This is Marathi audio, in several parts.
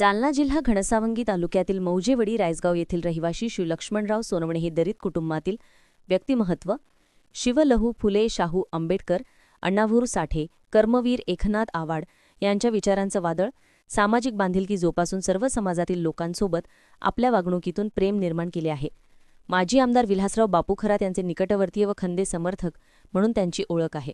जालना जिल्हा घनसावंगी तालुक्यातील मौजेवडी रायसगाव येथील रहिवाशी श्री लक्ष्मणराव सोनवणे हे दलित कुटुंबातील व्यक्तिमहत्व शिवलहू फुले शाहू आंबेडकर अण्णाभूर साठे कर्मवीर एकनाथ आवाड यांच्या विचारांचं वादळ सामाजिक बांधिलकी जोपासून सर्व समाजातील लोकांसोबत आपल्या वागणुकीतून प्रेम निर्माण केले आहे. माजी आमदार विलासराव बापू खरात यांचे निकटवर्तीय व खंदे समर्थक म्हणून त्यांची ओळख आहे.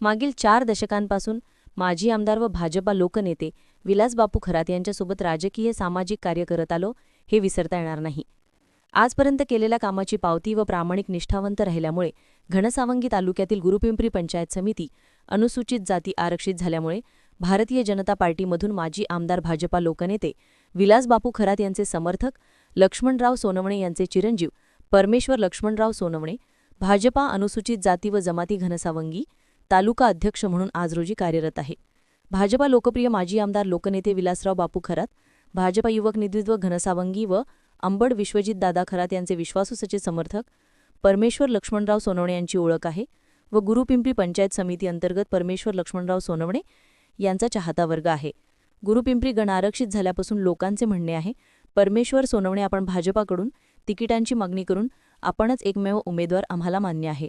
मागील चार दशकांपासून माजी आमदार व भाजपा लोकनेते विलास बापू खरात यांच्यासोबत राजकीय सामाजिक कार्य करत आलो हे विसरता येणार नाही. आजपर्यंत केलेल्या कामाची पावती व प्रामाणिक निष्ठावंत राहिल्यामुळे घनसावंगी तालुक्यातील गुरुपिंपरी पंचायत समिती अनुसूचित जाती आरक्षित झाल्यामुळे भारतीय जनता पार्टीमधून माजी आमदार भाजपा लोकनेते विलास बापू खरात यांचे समर्थक लक्ष्मणराव सोनवणे यांचे चिरंजीव परमेश्वर लक्ष्मणराव सोनवणे भाजपा अनुसूचित जाती व जमाती घनसावंगी तालुका अध्यक्ष म्हणून आज रोजी कार्यरत आहे. भाजपा लोकप्रिय माजी आमदार लोकनेते विलासराव बापू खरात भाजपा युवक नेतृत्व घनसावंगी व अंबड विश्वजित दादा खरात यांचे विश्वासूसचे समर्थक परमेश्वर लक्ष्मणराव सोनवणे यांची ओळख आहे व गुरुपिंपरी पंचायत समिती अंतर्गत परमेश्वर लक्ष्मणराव सोनवणे यांचा चाहता वर्ग आहे. गुरुपिंपरी गण आरक्षित झाल्यापासून लोकांचे म्हणणे आहे परमेश्वर सोनवणे आपण भाजपाकडून तिकिटांची मागणी करून आपणच एकमेव उमेदवार आम्हाला मान्य आहे.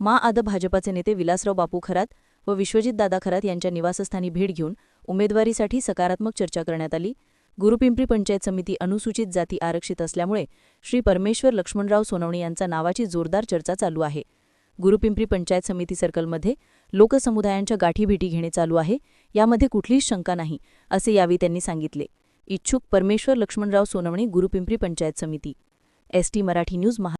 आद भाजपाचे नेते विलासराव बापू खरात व विश्वजितदादा खरात यांच्या निवासस्थानी भेट घेऊन उमेदवारीसाठी सकारात्मक चर्चा करण्यात आली. गुरुपिंपरी पंचायत समिती अनुसूचित जाती आरक्षित असल्यामुळे श्री परमेश्वर लक्ष्मणराव सोनवणे यांचा नावाची जोरदार चर्चा चालू आहे. गुरुपिंपरी पंचायत समिती सर्कलमध्ये लोकसमुदायांच्या गाठीभेटी घेणे चालू आहे. यामध्ये कुठलीच शंका नाही असे यावेळी त्यांनी सांगितले. इच्छुक परमेश्वर लक्ष्मणराव सोनवणे गुरुपिंपरी पंचायत समिती. एसटी मराठी न्यूज महा